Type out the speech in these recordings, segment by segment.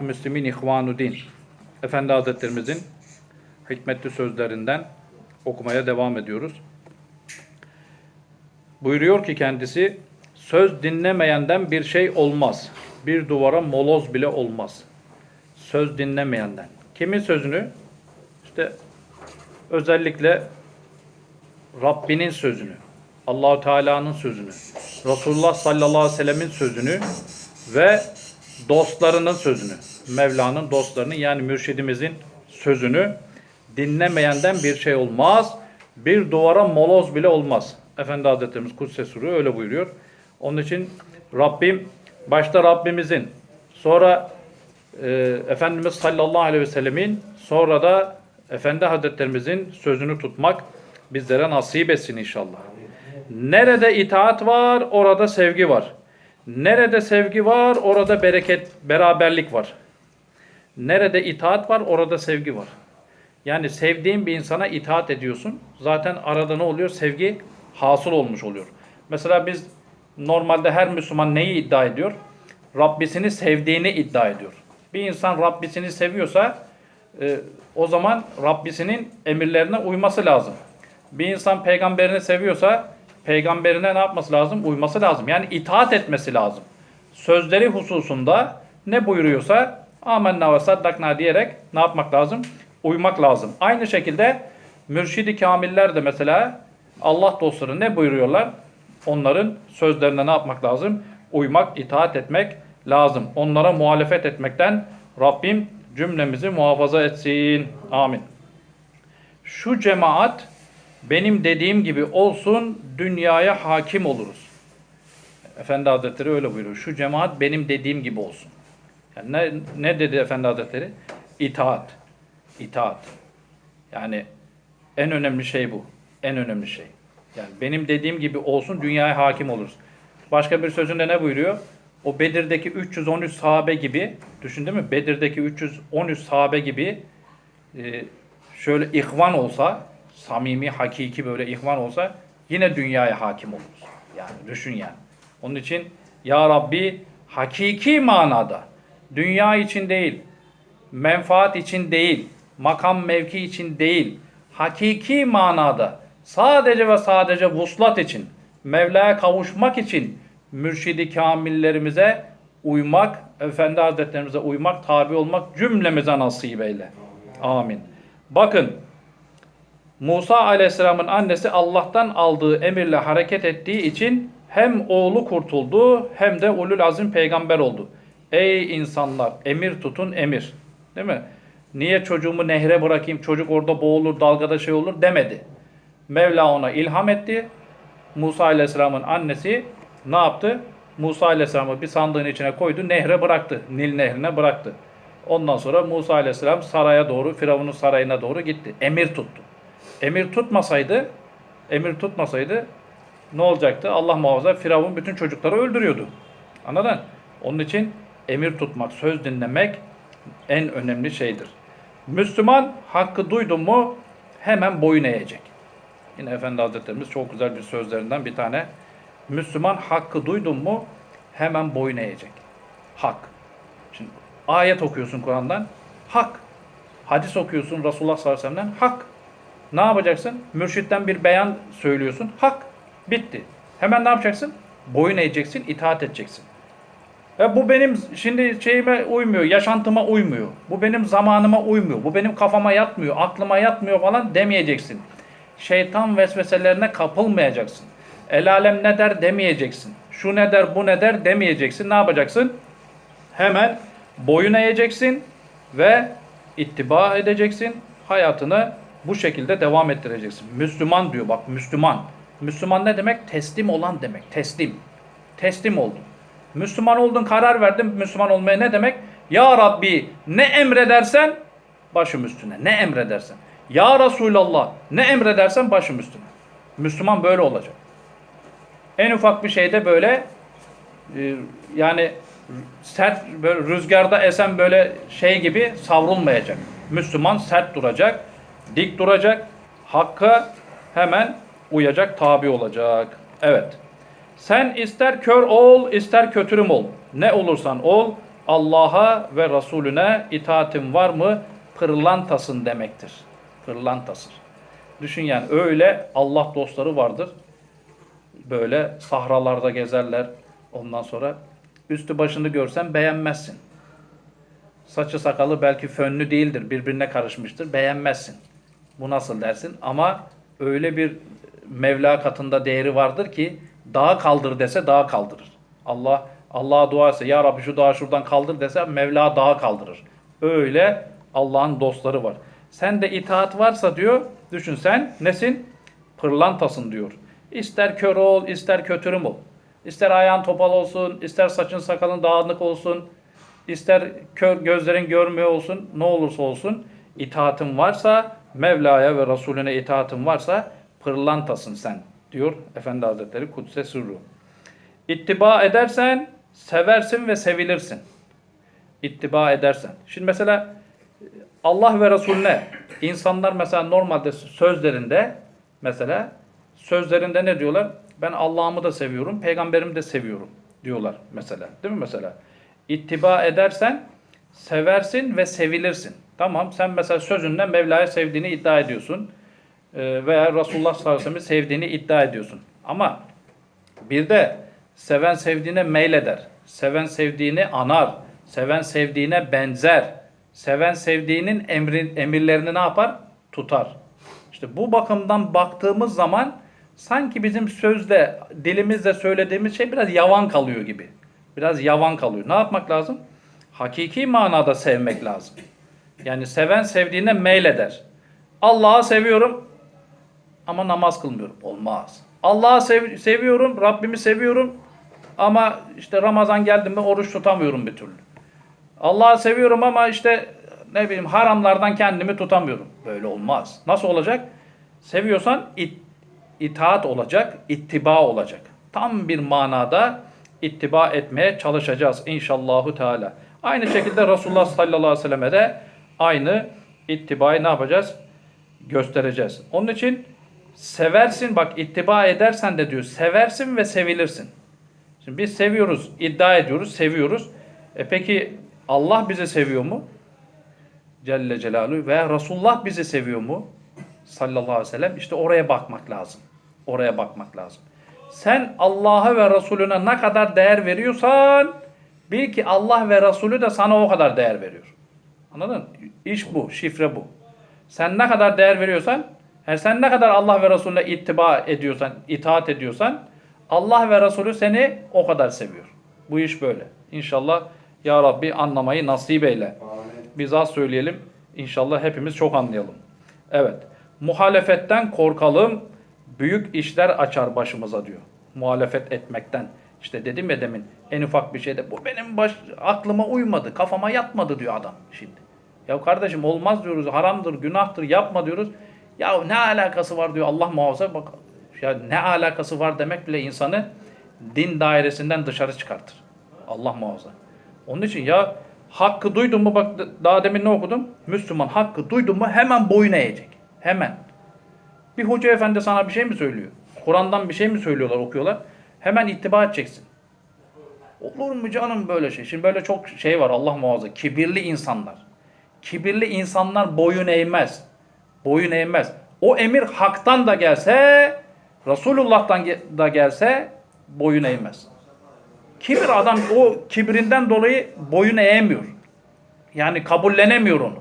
Müslümin İhvanu Din. Efendi Hazretlerimizin hikmetli sözlerinden okumaya devam ediyoruz. Buyuruyor ki kendisi, söz dinlemeyenden bir şey olmaz. Bir duvara moloz bile olmaz. Söz dinlemeyenden. Kimin sözünü? İşte özellikle Rabbinin sözünü, Allahu Teala'nın sözünü, Resulullah sallallahu aleyhi ve sellemin sözünü ve dostlarının sözünü, Mevla'nın dostlarının yani mürşidimizin sözünü dinlemeyenden bir şey olmaz. Bir duvara moloz bile olmaz. Efendi Hazretlerimiz Kudüs'e Suru öyle buyuruyor. Onun için Rabbim başta Rabbimizin sonra e, Efendimiz sallallahu aleyhi ve sellemin sonra da Efendi Hazretlerimizin sözünü tutmak bizlere nasip etsin inşallah. Nerede itaat var orada sevgi var. Nerede sevgi var orada bereket, beraberlik var. Nerede itaat var orada sevgi var. Yani sevdiğin bir insana itaat ediyorsun. Zaten arada ne oluyor? Sevgi hasıl olmuş oluyor. Mesela biz normalde her Müslüman neyi iddia ediyor? Rabbisini sevdiğini iddia ediyor. Bir insan Rabbisini seviyorsa e, o zaman Rabbisinin emirlerine uyması lazım. Bir insan peygamberini seviyorsa peygamberine ne yapması lazım? Uyması lazım. Yani itaat etmesi lazım. Sözleri hususunda ne buyuruyorsa amenna ve saddakna diyerek ne yapmak lazım? Uymak lazım. Aynı şekilde mürşidi kamiller de mesela Allah dostları ne buyuruyorlar? Onların sözlerine ne yapmak lazım? Uymak, itaat etmek lazım. Onlara muhalefet etmekten Rabbim cümlemizi muhafaza etsin. Amin. Şu cemaat benim dediğim gibi olsun dünyaya hakim oluruz. Efendi Hazretleri öyle buyuruyor. Şu cemaat benim dediğim gibi olsun. Yani ne, ne dedi Efendi Hazretleri? İtaat. İtaat. Yani en önemli şey bu. En önemli şey. Yani benim dediğim gibi olsun dünyaya hakim oluruz. Başka bir sözünde ne buyuruyor? O Bedir'deki 313 sahabe gibi, düşün değil mi? Bedir'deki 313 sahabe gibi e, şöyle ihvan olsa, samimi, hakiki böyle ihvan olsa yine dünyaya hakim oluruz. Yani düşün yani. Onun için Ya Rabbi hakiki manada dünya için değil, menfaat için değil, makam mevki için değil, hakiki manada sadece ve sadece vuslat için, Mevla'ya kavuşmak için mürşidi kamillerimize uymak, Efendi Hazretlerimize uymak, tabi olmak cümlemize nasip eyle. Amin. Bakın Musa Aleyhisselam'ın annesi Allah'tan aldığı emirle hareket ettiği için hem oğlu kurtuldu hem de ulul azim peygamber oldu. Ey insanlar emir tutun emir. Değil mi? Niye çocuğumu nehre bırakayım çocuk orada boğulur dalgada şey olur demedi. Mevla ona ilham etti. Musa Aleyhisselam'ın annesi ne yaptı? Musa Aleyhisselam'ı bir sandığın içine koydu nehre bıraktı. Nil nehrine bıraktı. Ondan sonra Musa Aleyhisselam saraya doğru Firavun'un sarayına doğru gitti. Emir tuttu. Emir tutmasaydı emir tutmasaydı ne olacaktı? Allah muhafaza Firavun bütün çocukları öldürüyordu. Anladın? Onun için emir tutmak, söz dinlemek en önemli şeydir. Müslüman hakkı duydun mu hemen boyun eğecek. Yine Efendi Hazretlerimiz çok güzel bir sözlerinden bir tane. Müslüman hakkı duydun mu hemen boyun eğecek. Hak. Şimdi ayet okuyorsun Kur'an'dan. Hak. Hadis okuyorsun Resulullah sallallahu aleyhi ve sellem'den. Hak. Ne yapacaksın? Mürşitten bir beyan söylüyorsun. Hak. Bitti. Hemen ne yapacaksın? Boyun eğeceksin, itaat edeceksin. E bu benim şimdi şeyime uymuyor, yaşantıma uymuyor. Bu benim zamanıma uymuyor. Bu benim kafama yatmıyor, aklıma yatmıyor falan demeyeceksin. Şeytan vesveselerine kapılmayacaksın. El alem ne der demeyeceksin. Şu ne der, bu ne der demeyeceksin. Ne yapacaksın? Hemen boyun eğeceksin ve ittiba edeceksin. Hayatını bu şekilde devam ettireceksin. Müslüman diyor bak Müslüman. Müslüman ne demek? Teslim olan demek. Teslim. Teslim oldun. Müslüman oldun, karar verdin Müslüman olmaya ne demek? Ya Rabbi ne emredersen başım üstüne. Ne emredersen. Ya Resulallah ne emredersen başım üstüne. Müslüman böyle olacak. En ufak bir şeyde böyle e, yani sert böyle rüzgarda esen böyle şey gibi savrulmayacak. Müslüman sert duracak, dik duracak, hakka hemen uyacak, tabi olacak. Evet. Sen ister kör ol, ister kötürüm ol. Ne olursan ol, Allah'a ve Resulüne itaatin var mı? Pırlantasın demektir. Pırlantasın. Düşün yani öyle Allah dostları vardır. Böyle sahralarda gezerler. Ondan sonra üstü başını görsen beğenmezsin. Saçı sakalı belki fönlü değildir. Birbirine karışmıştır. Beğenmezsin. Bu nasıl dersin? Ama öyle bir Mevla katında değeri vardır ki dağı kaldır dese dağı kaldırır. Allah Allah'a dua etse ya Rabbi şu dağı şuradan kaldır dese Mevla dağı kaldırır. Öyle Allah'ın dostları var. Sen de itaat varsa diyor düşün sen nesin? Pırlantasın diyor. İster kör ol, ister kötürüm ol. İster ayağın topal olsun, ister saçın sakalın dağınık olsun, ister kör gözlerin görmüyor olsun, ne olursa olsun itaatin varsa, Mevla'ya ve Resulüne itaatin varsa pırlantasın sen diyor Efendi Hazretleri Kudüs'e sırru. İttiba edersen seversin ve sevilirsin. İttiba edersen. Şimdi mesela Allah ve Resulüne insanlar mesela normalde sözlerinde mesela sözlerinde ne diyorlar? Ben Allah'ımı da seviyorum, peygamberimi de seviyorum diyorlar mesela. Değil mi mesela? İttiba edersen seversin ve sevilirsin. Tamam sen mesela sözünle Mevla'yı sevdiğini iddia ediyorsun. Ee, veya Resulullah sallallahu aleyhi ve sellem'i sevdiğini iddia ediyorsun. Ama bir de seven sevdiğine meyleder. Seven sevdiğini anar. Seven sevdiğine benzer. Seven sevdiğinin emri, emirlerini ne yapar? Tutar. İşte bu bakımdan baktığımız zaman sanki bizim sözle, dilimizle söylediğimiz şey biraz yavan kalıyor gibi. Biraz yavan kalıyor. Ne yapmak lazım? Hakiki manada sevmek lazım. Yani seven sevdiğine meyleder. Allah'ı seviyorum ama namaz kılmıyorum. Olmaz. Allah'ı sev- seviyorum, Rabbimi seviyorum ama işte Ramazan geldi mi oruç tutamıyorum bir türlü. Allah'ı seviyorum ama işte ne bileyim haramlardan kendimi tutamıyorum. Böyle olmaz. Nasıl olacak? Seviyorsan it- itaat olacak, ittiba olacak. Tam bir manada ittiba etmeye çalışacağız inşallahu teala. Aynı şekilde Resulullah sallallahu aleyhi ve selleme de aynı ittibayı ne yapacağız? Göstereceğiz. Onun için seversin bak ittiba edersen de diyor seversin ve sevilirsin. Şimdi biz seviyoruz, iddia ediyoruz, seviyoruz. E peki Allah bizi seviyor mu? Celle Celaluhu ve Resulullah bizi seviyor mu? Sallallahu aleyhi ve sellem. İşte oraya bakmak lazım. Oraya bakmak lazım. Sen Allah'a ve Resulüne ne kadar değer veriyorsan bil ki Allah ve Resulü de sana o kadar değer veriyor. Anladın? İş bu, şifre bu. Sen ne kadar değer veriyorsan, yani sen ne kadar Allah ve Resulüne ittiba ediyorsan, itaat ediyorsan Allah ve Resulü seni o kadar seviyor. Bu iş böyle. İnşallah ya Rabbi anlamayı nasip eyle. Biz az söyleyelim. İnşallah hepimiz çok anlayalım. Evet. Muhalefetten korkalım. Büyük işler açar başımıza diyor. Muhalefet etmekten. İşte dedim ya demin en ufak bir şeyde bu benim baş, aklıma uymadı, kafama yatmadı diyor adam şimdi. Ya kardeşim olmaz diyoruz, haramdır, günahtır, yapma diyoruz. Ya ne alakası var diyor Allah muhafaza bak. Ya ne alakası var demek bile insanı din dairesinden dışarı çıkartır. Allah muhafaza. Onun için ya hakkı duydun mu bak daha demin ne okudum? Müslüman hakkı duydun mu hemen boyun eğecek. Hemen. Bir hoca efendi sana bir şey mi söylüyor? Kur'an'dan bir şey mi söylüyorlar, okuyorlar? Hemen ittiba edeceksin. Olur mu canım böyle şey? Şimdi böyle çok şey var Allah muhafaza. Kibirli insanlar. Kibirli insanlar boyun eğmez. Boyun eğmez. O emir haktan da gelse, Resulullah'tan da gelse boyun eğmez. Kibir adam o kibrinden dolayı boyun eğemiyor. Yani kabullenemiyor onu.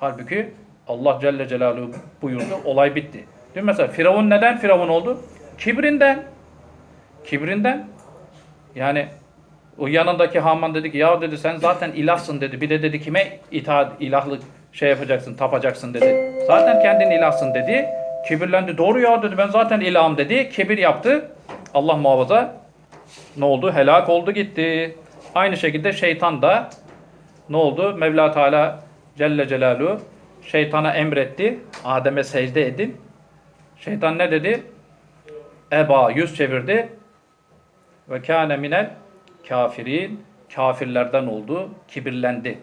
Halbuki Allah Celle Celaluhu buyurdu. Olay bitti. Değil mi? Mesela Firavun neden Firavun oldu? Kibrinden. Kibrinden. Yani o yanındaki Haman dedi ki ya dedi sen zaten ilahsın dedi. Bir de dedi kime itaat ilahlık şey yapacaksın tapacaksın dedi. Zaten kendin ilahsın dedi. Kibirlendi. Doğru ya dedi ben zaten ilahım dedi. Kibir yaptı. Allah muhafaza ne oldu? Helak oldu gitti. Aynı şekilde şeytan da ne oldu? Mevla Teala Celle Celaluhu şeytana emretti. Adem'e secde edin. Şeytan ne dedi? Eba yüz çevirdi. Ve kâne minel kafirin. Kafirlerden oldu. Kibirlendi.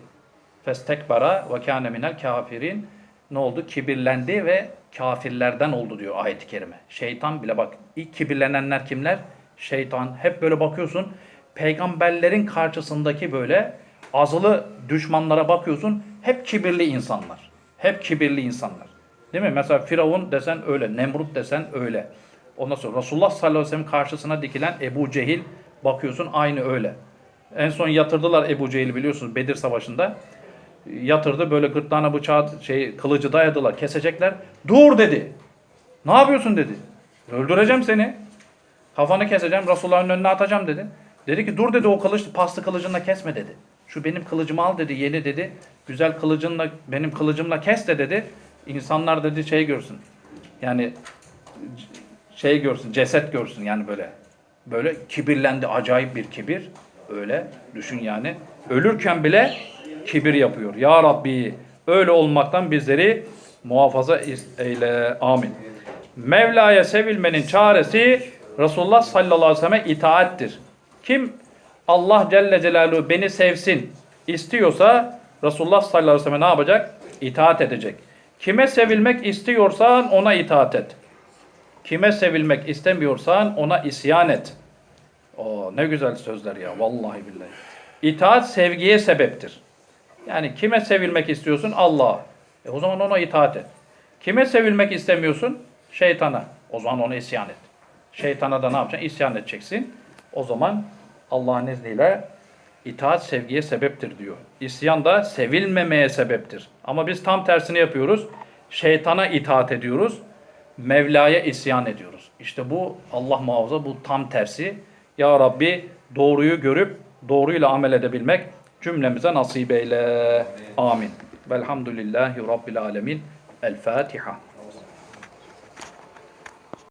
Festekbara ve kâne minel kafirin. Ne oldu? Kibirlendi ve kafirlerden oldu diyor ayet-i kerime. Şeytan bile bak ilk kibirlenenler kimler? Şeytan. Hep böyle bakıyorsun peygamberlerin karşısındaki böyle azılı düşmanlara bakıyorsun hep kibirli insanlar. Hep kibirli insanlar. Değil mi? Mesela Firavun desen öyle, Nemrut desen öyle. Ondan sonra Resulullah sallallahu aleyhi ve sellem karşısına dikilen Ebu Cehil bakıyorsun aynı öyle. En son yatırdılar Ebu Cehil'i biliyorsunuz Bedir Savaşı'nda. Yatırdı böyle gırtlağına bıçağı şey kılıcı dayadılar kesecekler. Dur dedi. Ne yapıyorsun dedi. Öldüreceğim seni. Kafanı keseceğim Resulullah'ın önüne atacağım dedi. Dedi ki dur dedi o kılıç paslı kılıcınla kesme dedi. Şu benim kılıcımı al dedi yeni dedi. Güzel kılıcınla benim kılıcımla kes de dedi. İnsanlar dedi şey görsün. Yani şey görsün, ceset görsün yani böyle. Böyle kibirlendi, acayip bir kibir. Öyle düşün yani. Ölürken bile kibir yapıyor. Ya Rabbi öyle olmaktan bizleri muhafaza eyle. Amin. Mevla'ya sevilmenin çaresi Resulullah sallallahu aleyhi ve selleme itaattir. Kim Allah Celle Celaluhu beni sevsin istiyorsa Resulullah sallallahu aleyhi ve selleme ne yapacak? İtaat edecek. Kime sevilmek istiyorsan ona itaat et. Kime sevilmek istemiyorsan ona isyan et. Oo, ne güzel sözler ya vallahi billahi. İtaat sevgiye sebeptir. Yani kime sevilmek istiyorsun? Allah'a. E o zaman ona itaat et. Kime sevilmek istemiyorsun? Şeytana. O zaman ona isyan et. Şeytana da ne yapacaksın? İsyan edeceksin. O zaman Allah'ın izniyle itaat sevgiye sebeptir diyor. İsyan da sevilmemeye sebeptir. Ama biz tam tersini yapıyoruz. Şeytana itaat ediyoruz. Mevla'ya isyan ediyoruz. İşte bu Allah muhafaza bu tam tersi. Ya Rabbi doğruyu görüp doğruyla amel edebilmek cümlemize nasip eyle. Amin. Velhamdülillahi Rabbil alemin. El Fatiha.